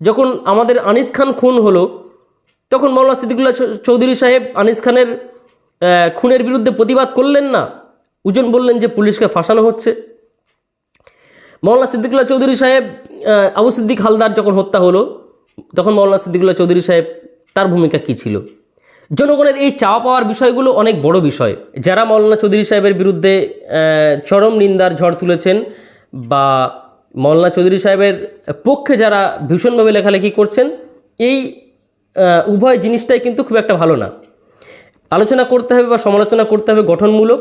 যখন আমাদের আনিস খান খুন হলো, তখন মৌলানা সিদ্দিকুল্লাহ চৌধুরী সাহেব আনিস খানের খুনের বিরুদ্ধে প্রতিবাদ করলেন না। উজন বললেন যে পুলিশকে ফাঁসানো হচ্ছে। মৌলানা সিদ্দিকুল্লাহ চৌধুরী সাহেব আবু সিদ্দিক হালদার যখন হত্যা হলো, তখন মৌলানা সিদ্দিকুল্লাহ চৌধুরী সাহেব, তার ভূমিকা কী ছিল? জনগণের এই চাওয়া পাওয়ার বিষয়গুলো অনেক বড় বিষয়। যারা মৌলানা চৌধুরী সাহেবের বিরুদ্ধে চরম নিন্দার ঝড় তুলেছেন বা মৌলানা চৌধুরী সাহেবের পক্ষে যারা ভীষণভাবে লেখালেখি করছেন, এই উভয় জিনিসটাই কিন্তু খুব একটা ভালো না। আলোচনা করতে হবে বা সমালোচনা করতে হবে গঠনমূলক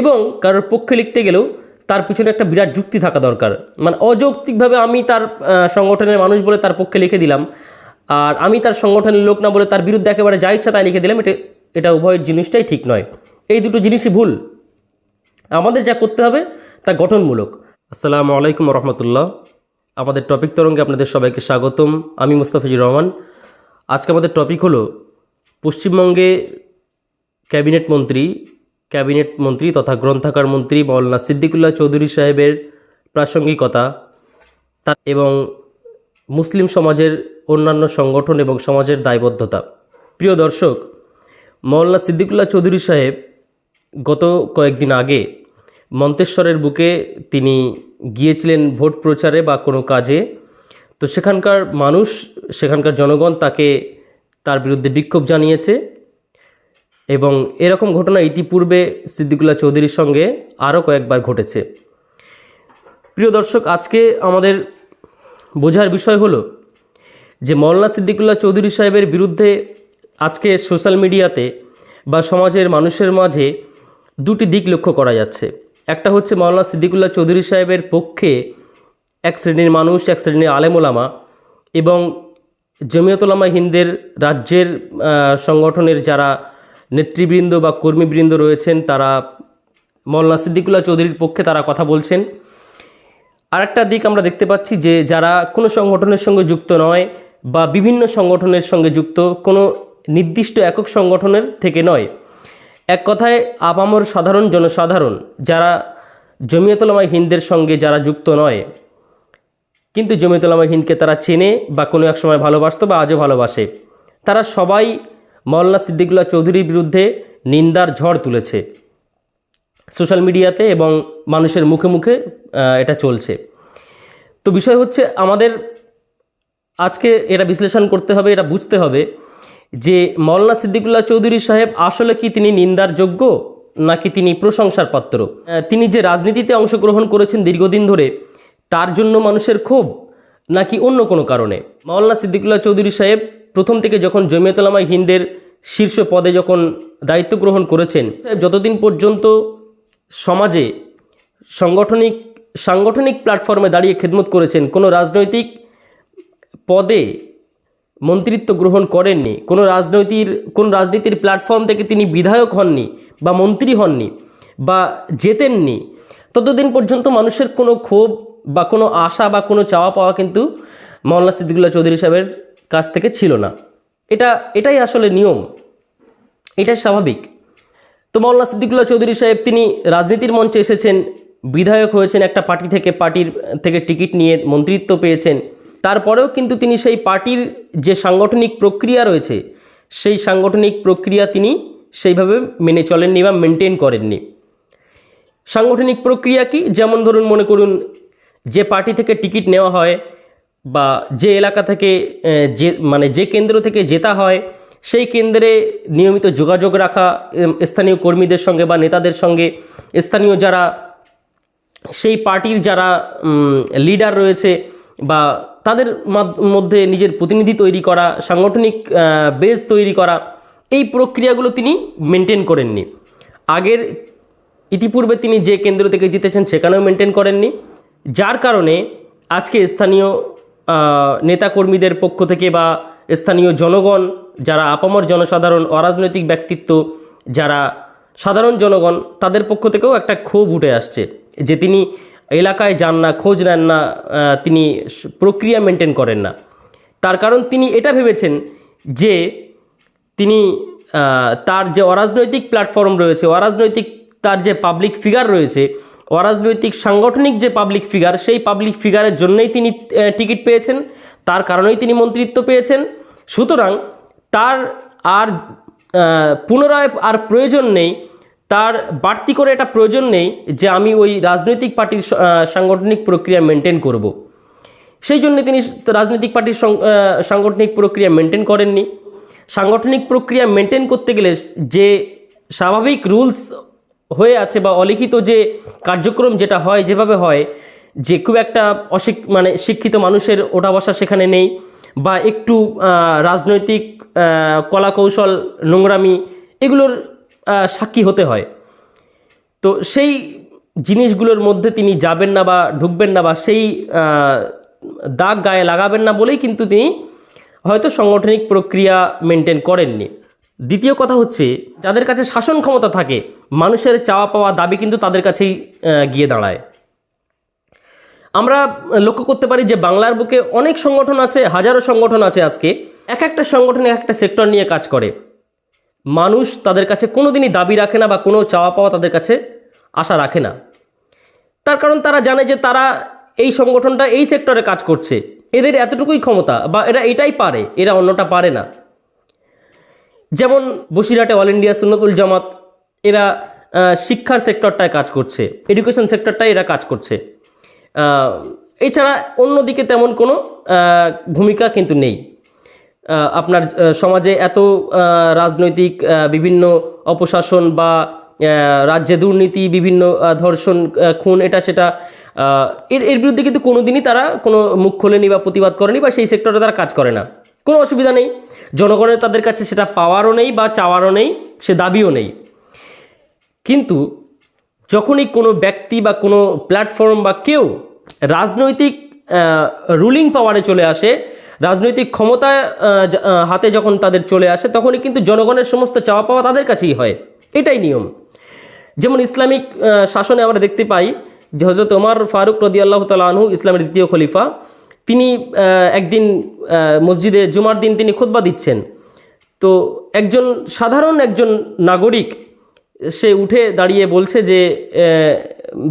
এবং কারোর পক্ষে লিখতে গেলেও তার পিছনে একটা বিরাট যুক্তি থাকা দরকার। মানে অযৌক্তিকভাবে আমি তার সংগঠনের মানুষ বলে তার পক্ষে লিখে দিলাম, আর আমি তার সংগঠনের লোক না বলে তার বিরুদ্ধে একেবারে যা ইচ্ছা তাই লিখে দিলাম, এটা এটা উভয়ের জিনিসটাই ঠিক নয়। এই দুটো জিনিসই ভুল। আমাদের যা করতে হবে তা গঠনমূলক। আসসালামু আলাইকুম রহমতুল্লাহ আমাদের টপিক তরঙ্গে আপনাদের সবাইকে স্বাগতম। আমি মুস্তাফিজুর রহমান। আজকে আমাদের টপিক হলো পশ্চিমবঙ্গে ক্যাবিনেট মন্ত্রী ক্যাবিনেট মন্ত্রী তথা গ্রন্থাগার মন্ত্রী মৌলানা সিদ্দিকুল্লাহ চৌধুরী সাহেবের প্রাসঙ্গিকতা তা এবং মুসলিম সমাজের অন্যান্য সংগঠন এবং সমাজের দায়বদ্ধতা। প্রিয় দর্শক, মৌলানা সিদ্দিকুল্লাহ চৌধুরী সাহেব গত কয়েকদিন আগে মন্তেশ্বরের বুকে তিনি গিয়েছিলেন ভোট প্রচারে বা কোনো কাজে। তো সেখানকার মানুষ, সেখানকার জনগণ তাকে তার বিরুদ্ধে বিক্ষোভ জানিয়েছে এবং এরকম ঘটনা ইতিপূর্বে সিদ্দিকুল্লাহ চৌধুরীর সঙ্গে আরও কয়েকবার ঘটেছে। প্রিয় দর্শক, আজকে আমাদের বোঝার বিষয় হলো যে মৌলানা সিদ্দিকুল্লাহ চৌধুরী সাহেবের বিরুদ্ধে আজকে সোশ্যাল মিডিয়াতে বা সমাজের মানুষের মাঝে দুটি দিক লক্ষ্য করা যাচ্ছে। একটা হচ্ছে মৌলানা সিদ্দিকুল্লাহ চৌধুরী সাহেবের পক্ষে এক শ্রেণির মানুষ, এক শ্রেণির আলেমোলামা এবং জমিয়তলামা হিন্দের রাজ্যের সংগঠনের যারা নেতৃবৃন্দ বা কর্মীবৃন্দ রয়েছেন, তারা মৌলানা সিদ্দিকুল্লাহ চৌধুরীর পক্ষে তারা কথা বলছেন। আরেকটা দিক আমরা দেখতে পাচ্ছি যে যারা কোনো সংগঠনের সঙ্গে যুক্ত নয় বা বিভিন্ন সংগঠনের সঙ্গে যুক্ত, কোনো নির্দিষ্ট একক সংগঠনের থেকে নয় এক কথায়, আপামর সাধারণ জনসাধারণ, যারা জমিয়তলামা হিন্দের সঙ্গে যারা যুক্ত নয়, কিন্তু জমিয়তুলামা হিন্দকে তারা চেনে বা কোনো এক সময় ভালোবাসত বা আজও ভালোবাসে, তারা সবাই মৌলানা সিদ্দিকুল্লাহ চৌধুরীর বিরুদ্ধে নিন্দার ঝড় তুলেছে। সোশ্যাল মিডিয়াতে এবং মানুষের মুখে মুখে এটা চলছে। তো বিষয় হচ্ছে, আমাদের আজকে এটা বিশ্লেষণ করতে হবে, এটা বুঝতে হবে যে মৌলানা সিদ্দিকুল্লাহ চৌধুরী সাহেব আসলে কি তিনি নিন্দার যোগ্য নাকি তিনি প্রশংসার পাত্র? তিনি যে রাজনীতিতে অংশগ্রহণ করেছেন দীর্ঘদিন ধরে, তার জন্য মানুষের ক্ষোভ নাকি অন্য কোনো কারণে? মৌলানা সিদ্দিকুল্লাহ চৌধুরী সাহেব প্রথম থেকে যখন জমিয়তলামাই হিন্দের শীর্ষ পদে যখন দায়িত্ব গ্রহণ করেছেন যতদিন পর্যন্ত সমাজে সাংগঠনিক সাংগঠনিক প্ল্যাটফর্মে দাঁড়িয়ে খেদমত করেছেন, কোনো রাজনৈতিক পদে মন্ত্রিত্ব গ্রহণ করেননি, কোনো রাজনৈতিক কোন রাজনীতির প্ল্যাটফর্ম থেকে তিনি বিধায়ক হননি বা মন্ত্রী হননি বা জেতেননি, ততদিন পর্যন্ত মানুষের কোনো ক্ষোভ বা কোনো আশা বা কোনো চাওয়া পাওয়া কিন্তু মৌলানা সিদ্দিকুল্লাহ চৌধুরী সাহেবের কাছ থেকে ছিল না। এটা, এটাই আসলে নিয়ম, এটাই স্বাভাবিক। তো মৌলানা সিদ্দিকুল্লাহ চৌধুরী সাহেব, তিনি রাজনীতির মঞ্চে এসেছেন, বিধায়ক হয়েছেন একটা পার্টি থেকে, পার্টির থেকে টিকিট নিয়ে মন্ত্রিত্ব পেয়েছেন। তারপরেও কিন্তু তিনি সেই পার্টির যে সাংগঠনিক প্রক্রিয়া রয়েছে, সেই সাংগঠনিক প্রক্রিয়া তিনি সেইভাবে মেনে চলেননি বা মেনটেন করেননি। সাংগঠনিক প্রক্রিয়া কি? যেমন ধরুন, মনে করুন, যে পার্টি থেকে টিকিট নেওয়া হয় বা যে এলাকা থেকে যে মানে যে কেন্দ্র থেকে জেতা হয়, সেই কেন্দ্রে নিয়মিত যোগাযোগ রাখা স্থানীয় কর্মীদের সঙ্গে বা নেতাদের সঙ্গে, স্থানীয় যারা, সেই পার্টির যারা লিডার রয়েছে বা তাদের মধ্যে নিজের প্রতিনিধি তৈরি করা, সাংগঠনিক বেজ তৈরি করা, এই প্রক্রিয়াগুলো তিনি মেনটেন করেননি। আগের ইতিপূর্বে তিনি যে কেন্দ্র থেকে জিতেছেন সেখানেও মেনটেন করেননি। যার কারণে আজকে স্থানীয় নেতাকর্মীদের পক্ষ থেকে বা স্থানীয় জনগণ, যারা আপামর জনসাধারণ, অরাজনৈতিক ব্যক্তিত্ব, যারা সাধারণ জনগণ, তাদের পক্ষ থেকেও একটা ক্ষোভ উঠে আসছে যে তিনি এলাকায় যান না, খোঁজ নেন না তিনি প্রক্রিয়া মেনটেন করেন না। তার কারণ তিনি এটা ভেবেছেন যে তিনি তার যে অরাজনৈতিক প্ল্যাটফর্ম রয়েছে, অরাজনৈতিক তার যে পাবলিক ফিগার রয়েছে, অরাজনৈতিক সাংগঠনিক যে পাবলিক ফিগার সেই পাবলিক ফিগারের জন্যই তিনি টিকিট পেয়েছেন, তার কারণেই তিনি মন্ত্রিত্ব পেয়েছেন। সুতরাং তার আর পুনরায় আর প্রয়োজন নেই তার বাড়তি করে এটা প্রয়োজন নেই যে আমি ওই রাজনৈতিক পার্টির সাংগঠনিক প্রক্রিয়া মেনটেন করব। সেই জন্য তিনি রাজনৈতিক পার্টির সাংগঠনিক প্রক্রিয়া মেনটেন করেননি সাংগঠনিক প্রক্রিয়া মেনটেন করতে গেলে যে স্বাভাবিক রুলস হয়ে আছে বা অলিখিত যে কার্যক্রম যেটা হয়, যেভাবে হয়, যে খুব একটা অশিক মানে শিক্ষিত মানুষের ওঠা বসা সেখানে নেই বা একটু রাজনৈতিক কলাকৌশল নোংরামি এগুলোর সাক্ষী হতে হয়। তো সেই জিনিসগুলোর মধ্যে তিনি যাবেন না বা ঢুকবেন না বা সেই দাগ গায়ে লাগাবেন না বলেই কিন্তু তিনি হয়তো সাংগঠনিক প্রক্রিয়া মেনটেন করেননি। দ্বিতীয় কথা হচ্ছে, যাদের কাছে শাসন ক্ষমতা থাকে, মানুষের চাওয়া পাওয়া দাবি কিন্তু তাদের কাছেই গিয়ে দাঁড়ায়। আমরা লক্ষ্য করতে পারি যে বাংলার বুকে অনেক সংগঠন আছে, হাজারো সংগঠন আছে আজকে। এক একটা সংগঠন এক একটা সেক্টর নিয়ে কাজ করে। মানুষ তাদের কাছে কোনো দিনই দাবি রাখে না বা কোনো চাওয়া পাওয়া তাদের কাছে আশা রাখে না। তার কারণ তারা জানে যে তারা এই সংগঠনটা এই সেক্টরে কাজ করছে। এদের এতটুকুই ক্ষমতা বা এরা এটাই পারে, এরা অন্যটা পারে না। যেমন বসিরহাটে অল ইন্ডিয়া সুন্নতুল জামাত, এরা শিক্ষার সেক্টরটায় কাজ করছে এডুকেশন সেক্টরটায় এরা কাজ করছে। এছাড়া অন্যদিকে তেমন কোনো ভূমিকা কিন্তু নেই। আপনার সমাজে এত রাজনৈতিক বিভিন্ন অপশাসন বা রাজ্যে দুর্নীতি, বিভিন্ন ধর্ষণ খুন, এটা সেটা এর এর বিরুদ্ধে কিন্তু কোনো দিনই তারা কোনো মুখ খোলেনি বা প্রতিবাদ করেনি বা সেই সেক্টরে তারা কাজ করে না। কোনো অসুবিধা নেই। জনগণের তাদের কাছে সেটা পাওয়ারও নেই বা চাওয়ারও নেই, সে দাবিও নেই। কিন্তু যখনই কোনো ব্যক্তি বা কোনো প্ল্যাটফর্ম বা কেউ রাজনৈতিক রুলিং পাওয়ারে চলে আসে রাজনৈতিক ক্ষমতা হাতে যখন তাদের চলে আসে, তখনই কিন্তু জনগণের সমস্ত চাওয়া পাওয়া তাদের কাছেই হয়। এটাই নিয়ম। যেমন ইসলামিক শাসনে আমরা দেখতে পাই যে হজরত ওমর ফারুক রদি আল্লাহ তালা ইসলামের দ্বিতীয় খলিফা, তিনি একদিন মসজিদে জুমার দিন তিনি খুতবা দিচ্ছেন। তো একজন সাধারণ একজন নাগরিক, সে উঠে দাঁড়িয়ে বলছে যে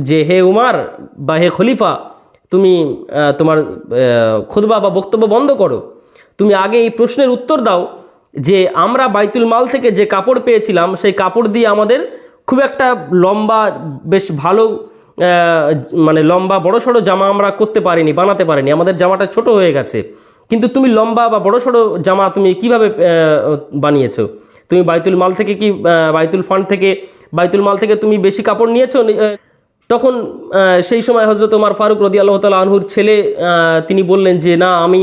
যে হে উমার বা হে খলিফা তুমি তোমার খুতবা বা বক্তব্য বন্ধ করো। তুমি আগে এই প্রশ্নের উত্তর দাও যে আমরা বাইতুল মাল থেকে যে কাপড় পেয়েছিলাম, সেই কাপড় দিয়ে আমাদের খুব একটা লম্বা, বেশ ভালো মানে লম্বা বড় সড়ো জামা আমরা করতে পারিনি, বানাতে পারিনি। আমাদের জামাটা ছোট হয়ে গেছে। কিন্তু তুমি লম্বা বা বড় সড়ো জামা তুমি কীভাবে বানিয়েছো? তুমি বাইতুল মাল থেকে কি বাইতুল ফান্ড থেকে, বাইতুল মাল থেকে তুমি বেশি কাপড় নিয়েছো? তখন সেই সময় হজরত ওমর ফারুক রদি আল্লাহ তালা আনহুর ছেলে তিনি বললেন যে, না, আমি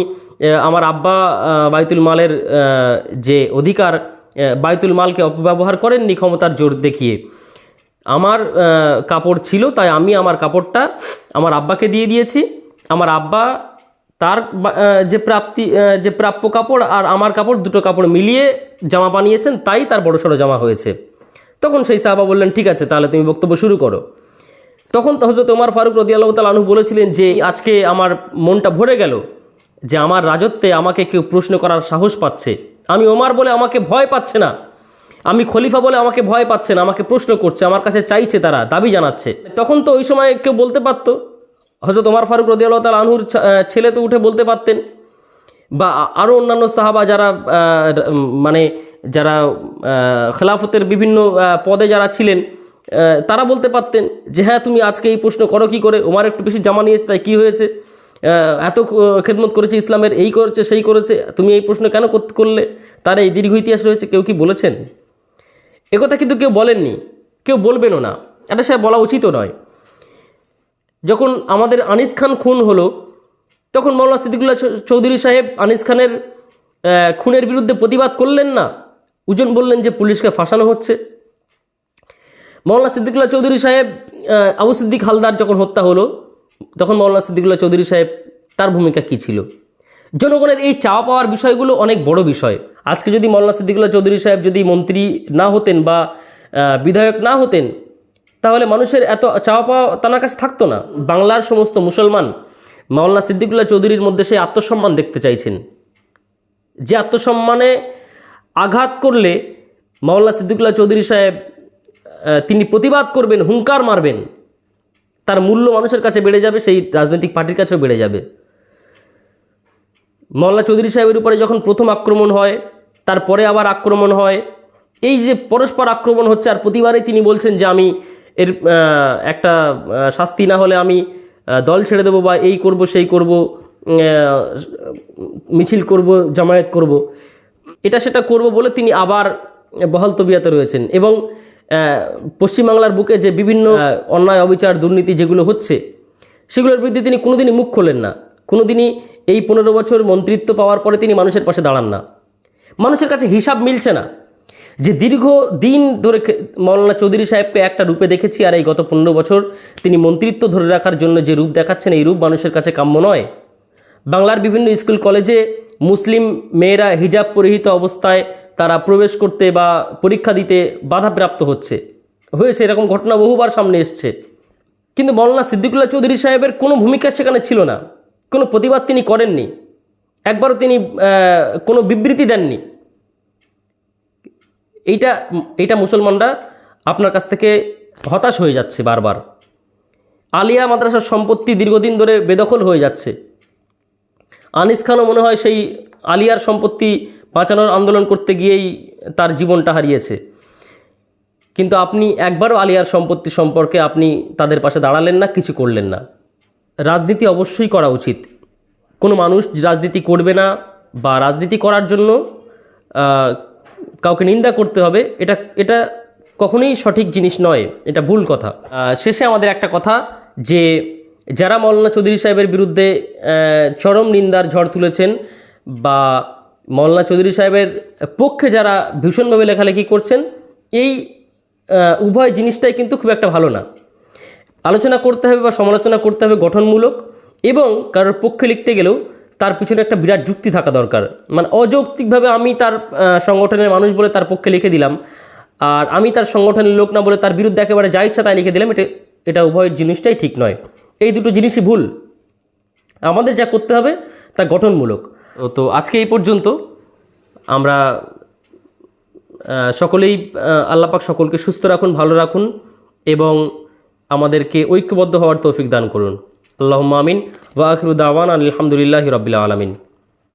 আমার আব্বা বাইতুল মালের যে অধিকার বাইতুল মালকে অপব্যবহার করেননি ক্ষমতার জোর দেখিয়ে। আমার কাপড় ছিল, তাই আমি আমার কাপড়টা আমার আব্বাকে দিয়ে দিয়েছি। আমার আব্বা তার যে প্রাপ্তি যে প্রাপ্য কাপড় আর আমার কাপড় দুটো কাপড় মিলিয়ে জামা বানিয়েছেন, তাই তার বড় সড়ো জামা হয়েছে। তখন সেই সাহাবা বললেন, ঠিক আছে, তাহলে তুমি বক্তব্য শুরু করো। তখন তো হজরত ওমর ফারুক রদি আল্লাহ তালু বলেছিলেন যে, আজকে আমার মনটা ভরে গেল যে আমার রাজত্বে আমাকে কেউ প্রশ্ন করার সাহস পাচ্ছে। আমি ওমার বলে আমাকে ভয় পাচ্ছে না। আমি খলিফা বলে আমাকে ভয় পাচ্ছে না, আমাকে প্রশ্ন করছে, আমার কাছে চাইছে তারা, দাবি জানাচ্ছে। তখন তো ওই সময় কেউ বলতে পারতো। হজরত ওমর ফারুক রদি আল্লাহ তাল আনহুর ছেলে তো উঠে বলতে পারতেন। বা আরও অন্যান্য সাহাবা যারা মানে যারা খেলাফতের বিভিন্ন পদে যারা ছিলেন তারা বলতে পারতেন যে হ্যাঁ তুমি আজকে এই প্রশ্ন করো, কি করে? ওমার একটু বেশি জামা নিয়েছে, তাই কী হয়েছে? এত খেদমত করেছে, ইসলামের এই করেছে, সেই করেছে, তুমি এই প্রশ্ন কেন কর- করলে? তার এই দীর্ঘ ইতিহাস রয়েছে, কেউ কি বলেছেন? একথা কিন্তু কেউ বলেননি, কেউ বলবেনও না, এটা সে বলা উচিতও নয়। যখন আমাদের আনিস খান খুন হলো, তখন মৌলানা সিদ্দিকুল্লাহ চৌধুরী সাহেব আনিস খানের খুনের বিরুদ্ধে প্রতিবাদ করলেন না। উজন বললেন যে, পুলিশকে ফাঁসানো হচ্ছে। মৌলানা সিদ্দিকুল্লাহ চৌধুরী সাহেব আবু সিদ্দিক হালদার যখন হত্যা হলো, তখন মৌলানা সিদ্দিকুল্লাহ চৌধুরী সাহেব তার ভূমিকা কী ছিল? জনগণের এই চাওয়া পাওয়ার বিষয়গুলো অনেক বড় বিষয়। আজকে যদি মৌলানা সিদ্দিকুল্লাহ চৌধুরী সাহেব যদি মন্ত্রী না হতেন বা বিধায়ক না হতেন, তাহলে মানুষের এত চাওয়া পাওয়া তার কাছে থাকতো না। বাংলার সমস্ত মুসলমান মাওলানা সিদ্দিকুল্লাহ চৌধুরীর মধ্যে সেই আত্মসম্মান দেখতে চাইছেন। যে আত্মসম্মানে আঘাত করলে মাওলানা সিদ্দিকুল্লাহ চৌধুরী সাহেব তিনি প্রতিবাদ করবেন, হুঙ্কার মারবেন। তার মূল্য মানুষের কাছে বেড়ে যাবে, সেই রাজনৈতিক পার্টির কাছেও বেড়ে যাবে। মল্লা চৌধুরী সাহেবের উপরে যখন প্রথম আক্রমণ হয়, তারপরে আবার আক্রমণ হয়, এই যে পরস্পর আক্রমণ হচ্ছে, আর প্রতিবারই তিনি বলছেন যে আমি এর একটা শাস্তি না হলে আমি দল ছেড়ে দেবো বা এই করব, সেই করব মিছিল করব, জামায়াত করব। এটা সেটা করব বলে তিনি আবার বহাল তবিয়াতে রয়েছেন। এবং পশ্চিমবাংলার বুকে যে বিভিন্ন অন্যায়, অবিচার, দুর্নীতি যেগুলো হচ্ছে, সেগুলোর বিরুদ্ধে তিনি কোনোদিনই মুখ খোলেন না। কোনোদিনই এই পনেরো বছর মন্ত্রিত্ব পাওয়ার পরে তিনি মানুষের পাশে দাঁড়ান না। মানুষের কাছে হিসাব মিলছে না যে দীর্ঘ দিন ধরে মৌলানা চৌধুরী সাহেবকে একটা রূপে দেখেছি আর এই গত পনেরো বছর তিনি মন্ত্রিত্ব ধরে রাখার জন্য যে রূপ দেখাচ্ছেন, এই রূপ মানুষের কাছে কাম্য নয়। বাংলার বিভিন্ন স্কুল, কলেজে মুসলিম মেয়েরা হিজাব পরিহিত অবস্থায় তারা প্রবেশ করতে বা পরীক্ষা দিতে বাধাপ্রাপ্ত হচ্ছে। হয়েছে এরকম ঘটনা বহুবার সামনে এসছে। কিন্তু মৌলানা সিদ্দিকুল্লাহ চৌধুরী সাহেবের কোনো ভূমিকা সেখানে ছিল না। কোনো প্রতিবাদ তিনি করেননি। একবারও তিনি কোনো বিবৃতি দেননি। এইটা এইটা মুসলমানরা আপনার কাছ থেকে হতাশ হয়ে যাচ্ছে বারবার। আলিয়া মাদ্রাসার সম্পত্তি দীর্ঘদিন ধরে বেদখল হয়ে যাচ্ছে। আনিস খানও মনে হয় সেই আলিয়ার সম্পত্তি বাঁচানোর আন্দোলন করতে গিয়েই তার জীবনটা হারিয়েছে। কিন্তু আপনি একবারও আলিয়ার সম্পত্তি সম্পর্কে আপনি তাদের পাশে দাঁড়ালেন না, কিছু করলেন না। রাজনীতি অবশ্যই করা উচিত। কোনো মানুষ রাজনীতি করবে না বা রাজনীতি করার জন্য কাউকে নিন্দা করতে হবে, এটা এটা কখনোই সঠিক জিনিস নয়, এটা ভুল কথা। শেষে আমাদের একটা কথা যে, যারা মৌলানা চৌধুরী সাহেবের বিরুদ্ধে চরম নিন্দার ঝড় তুলেছেন বা মৌলানা চৌধুরী সাহেবের পক্ষে যারা ভীষণভাবে লেখালেখি করছেন, এই উভয় জিনিসটাই কিন্তু খুব একটা ভালো না। আলোচনা করতে হবে বা সমালোচনা করতে হবে গঠনমূলক এবং কারোর পক্ষে লিখতে গেলেও তার পিছনে একটা বিরাট যুক্তি থাকা দরকার। মানে অযৌক্তিকভাবে আমি তার সংগঠনের মানুষ বলে তার পক্ষে লিখে দিলাম আর আমি তার সংগঠনের লোক না বলে তার বিরুদ্ধে একেবারে যা ইচ্ছা তাই লিখে দিলাম, এটা এটা উভয় জিনিসটাই ঠিক নয়। এই দুটো জিনিসই ভুল। আমাদের যা করতে হবে তা গঠনমূলক। তো আজকে এই পর্যন্ত আমরা সকলেই আল্লাপাক সকলকে সুস্থ রাখুন, ভালো রাখুন এবং আমাদেরকে ঐক্যবদ্ধ হওয়ার তৌফিক দান করুন। আল্লাহ মামিন ওয়া আখিরু দাওয়ান আলহামদুলিল্লাহ রবিল্লা আলমিন।